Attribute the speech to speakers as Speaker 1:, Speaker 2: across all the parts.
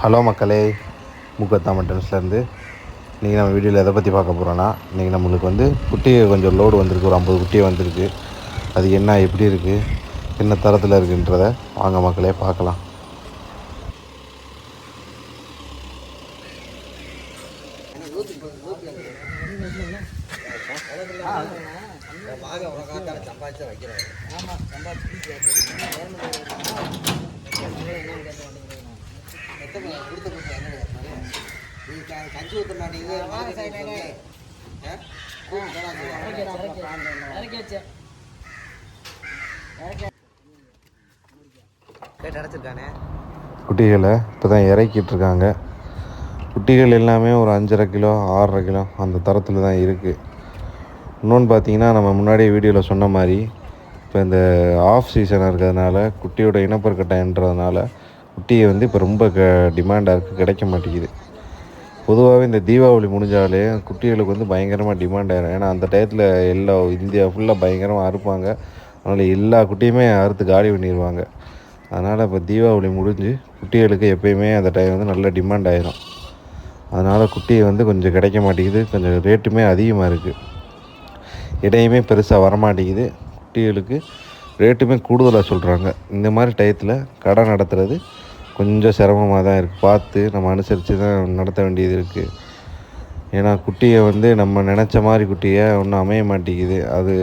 Speaker 1: Hello மக்களே முகத்தா மட்டன்ஸ்லேருந்து இன்றைக்கி நம்ம வீடியோவில் எதை பற்றி பார்க்க போகிறோன்னா இன்றைக்கி நம்மளுக்கு வந்து குட்டியை கொஞ்சம் லோடு வந்திருக்கு ஒரு ஐம்பது குட்டியை வந்திருக்கு. அது என்ன எப்படி இருக்குது என்ன தரத்தில் இருக்குன்றத வாங்க மக்களே பார்க்கலாம். குட்டிகளை இப்போ தான் இறக்கிட்டு இருக்காங்க. குட்டிகள் எல்லாமே ஒரு அஞ்சரை கிலோ ஆறரை கிலோ அந்த தரத்தில் தான் இருக்குது இன்னொன்று பார்த்தீங்கன்னா நம்ம முன்னாடி வீடியோவில் சொன்ன மாதிரி இப்போ இந்த ஆஃப் சீசனாக இருக்கிறதுனால குட்டியோட இனப்பெருக்க டைம்ன்றதுனால குட்டியை வந்து இப்போ ரொம்ப க டிமாண்டாக இருக்குது கிடைக்க மாட்டேங்குது. பொதுவாகவே இந்த தீபாவளி முடிஞ்சாலே குட்டிகளுக்கு வந்து பயங்கரமாக டிமாண்ட் ஆகிடும் ஏன்னா அந்த டயத்தில் எல்லா இந்தியா ஃபுல்லாக பயங்கரமாக அறுப்பாங்க. அதனால் எல்லா குட்டியுமே அறுத்து காலி பண்ணிடுவாங்க அதனால் இப்போ தீபாவளி முடிஞ்சு குட்டிகளுக்கு எப்பயுமே அந்த டைம் வந்து நல்ல டிமாண்ட் ஆயிரும். அதனால் குட்டியை வந்து கொஞ்சம் கிடைக்க மாட்டேங்குது. கொஞ்சம் ரேட்டுமே அதிகமாக இருக்குது இடையுமே பெருசாக வரமாட்டேங்குது. குட்டிகளுக்கு ரேட்டுமே கூடுதலாக சொல்கிறாங்க இந்த மாதிரி டயத்தில் கடை நடத்துகிறது கொஞ்சம் சிரமமாக தான் இருக்குது பார்த்து நம்ம அனுசரித்து தான் நடத்த வேண்டியது இருக்குது ஏன்னா குட்டியை வந்து நம்ம நினச்ச மாதிரி குட்டியை ஒன்றும் அமைய மாட்டேங்குது. அது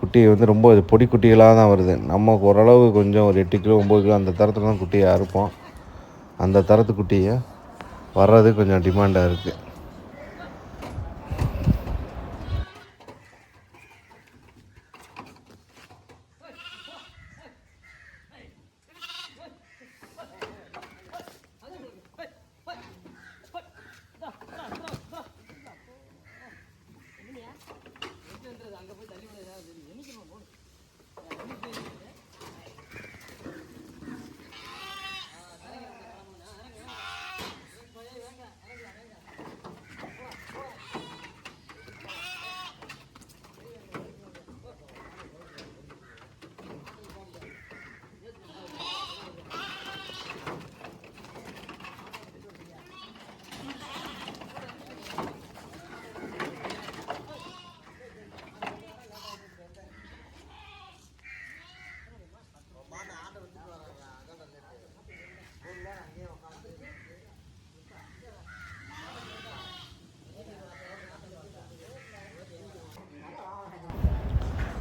Speaker 1: குட்டி வந்து ரொம்ப பொடி குட்டிகளாக தான் வருது. நம்ம ஓரளவு கொஞ்சம் ஒரு எட்டு கிலோ ஒம்பது கிலோ அந்த தரத்தில் தான் குட்டியை அறுப்போம் அந்த தரத்து குட்டியை வர்றது கொஞ்சம் டிமாண்டாக இருக்குது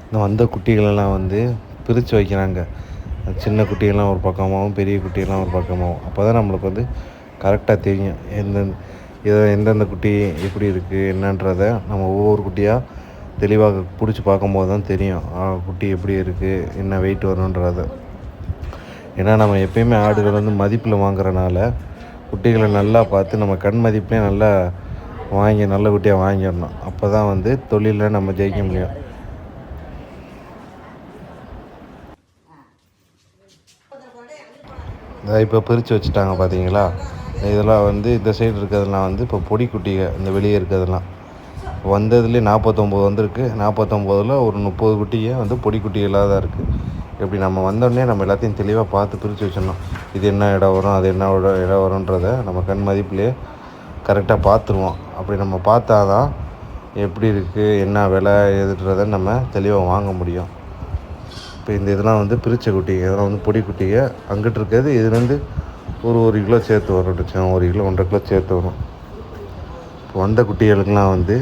Speaker 1: இந்த வந்த குட்டிகளெல்லாம் வந்து பிரித்து வைக்கிறாங்க. சின்ன குட்டிகள்லாம் ஒரு பக்கமாகவும் பெரிய குட்டியெல்லாம் ஒரு பக்கமாகவும் அப்போ தான் நம்மளுக்கு வந்து கரெக்டாக தெரியும். எந்த இதை எந்தெந்த குட்டி எப்படி இருக்குது என்னன்றத நம்ம ஒவ்வொரு குட்டியாக தெளிவாக பிடிச்சி பார்க்கும்போது தான் தெரியும். குட்டி எப்படி இருக்குது என்ன வெயிட் வரும்ன்றத. ஏன்னா நம்ம எப்பயுமே ஆடுகள் வந்து மதிப்பில் வாங்குறனால குட்டிகளை நல்லா பார்த்து நம்ம கண் மதிப்பே நல்லா வாங்கி நல்ல குட்டியாக வாங்கிடணும். அப்போ தான் வந்து தொழிலில் நம்ம ஜெயிக்க முடியும் இதை இப்போ பிரித்து வச்சுட்டாங்க பார்த்தீங்களா? இதெல்லாம் வந்து இந்த சைடு இருக்கிறதெல்லாம் வந்து இப்போ பொடி குட்டிக இந்த வெளியே இருக்கிறதெல்லாம். வந்ததுலேயே நாற்பத்தொம்போது வந்திருக்கு. நாற்பத்தொம்போதில் ஒரு முப்பது குட்டியே வந்து பொடி குட்டிகளாக தான் இருக்குது இப்படி நம்ம வந்தோடனே நம்ம எல்லாத்தையும் தெளிவாக பார்த்து பிரித்து வச்சிடணும். இது என்ன இடம் வரும் அது என்ன இடம் இடம் வரும்ன்றதை நம்ம கண் மதிப்புலேயே கரெக்டாக பார்த்துருவோம். அப்படி நம்ம பார்த்தா தான் எப்படி இருக்குது என்ன விலை எதுன்றதை நம்ம தெளிவாக வாங்க முடியும். இப்போ இந்த இதெல்லாம் வந்து பிரித்த குட்டிங்க இதெல்லாம் வந்து பொடி குட்டிங்க. அங்கிட்டு இருக்கிறது இதுலேருந்து ஒரு ஒரு கிலோ சேர்த்து வரும் வச்சோம் ஒரு கிலோ ஒன்றரை கிலோ சேர்த்து வரும். இப்போ வந்த குட்டிகளுக்கெல்லாம் வந்து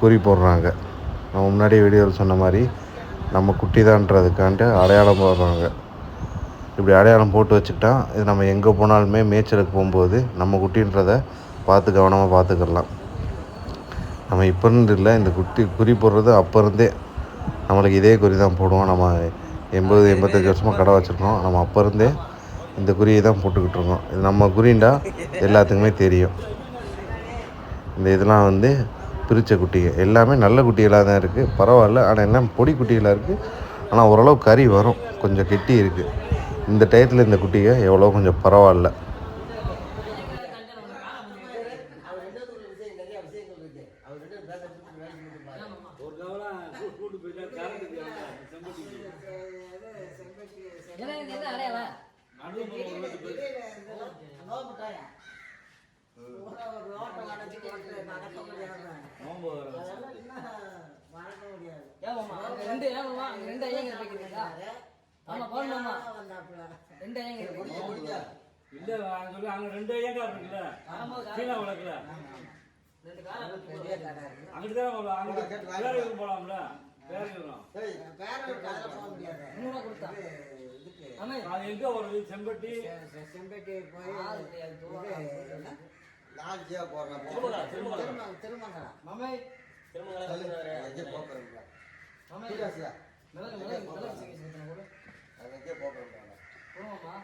Speaker 1: குறி போடுறாங்க. நம்ம முன்னாடி வீடியோவில் சொன்ன மாதிரி நம்ம குட்டி தான்றதுக்காண்டு அடையாளம் போடுறாங்க. இப்படி அடையாளம் போட்டு வச்சுக்கிட்டா இது நம்ம எங்கே போனாலுமே மேய்ச்சலுக்கு போகும்போது நம்ம குட்டின்றதை பார்த்து கவனமாக பார்த்துக்கலாம். நம்ம இப்போ இருந்து இல்லை இந்த குட்டி குறி போடுறது அப்போ இருந்தே நம்மளுக்கு இதே குறி தான் போடுவோம். நம்ம எண்பது எண்பத்தஞ்சு வருஷமாக கடை வச்சுருக்கோம். நம்ம அப்போருந்தே இந்த குறியை தான் போட்டுக்கிட்டு இருக்கோம். இது நம்ம குறிண்டா எல்லாத்துக்குமே தெரியும். இந்த இதெல்லாம் வந்து பிரித்த குட்டிகள். எல்லாமே நல்ல குட்டிகளாக தான் இருக்குது பரவாயில்ல. ஆனால் என்ன பொடி குட்டிகளாக இருக்குது ஆனால் ஓரளவு கறி வரும். கொஞ்சம் கெட்டி இருக்குது இந்த டயத்தில் இந்த குட்டிகள் எவ்வளோ கொஞ்சம் பரவாயில்ல.
Speaker 2: என்ன
Speaker 3: அங்க ரெண்டு ஏமாமா அங்க ரெண்டு ஐயங்க வைக்கிறீங்களா ஆமா
Speaker 2: வந்தாப்புல
Speaker 3: ரெண்டு ஐயங்க
Speaker 4: இல்ல அங்க சொல்லி அங்க ரெண்டு ஐயங்கார் இருக்குல்ல சீனா வழக்குல அங்கிட்டு போலாம்ல
Speaker 2: இதுக்கு
Speaker 4: எங்க வருது செம்பட்டி
Speaker 2: செம்பட்டி போய்
Speaker 3: ஆள்
Speaker 5: போடுறேன்
Speaker 4: திருமங்கலம் திருமங்கலம்
Speaker 2: திரும- திருமங்கலம்
Speaker 3: மாமே மாமே மிளகு மிளகு மிளகு கூட
Speaker 5: அது எங்கே போக்குறீங்களா
Speaker 3: போவோமா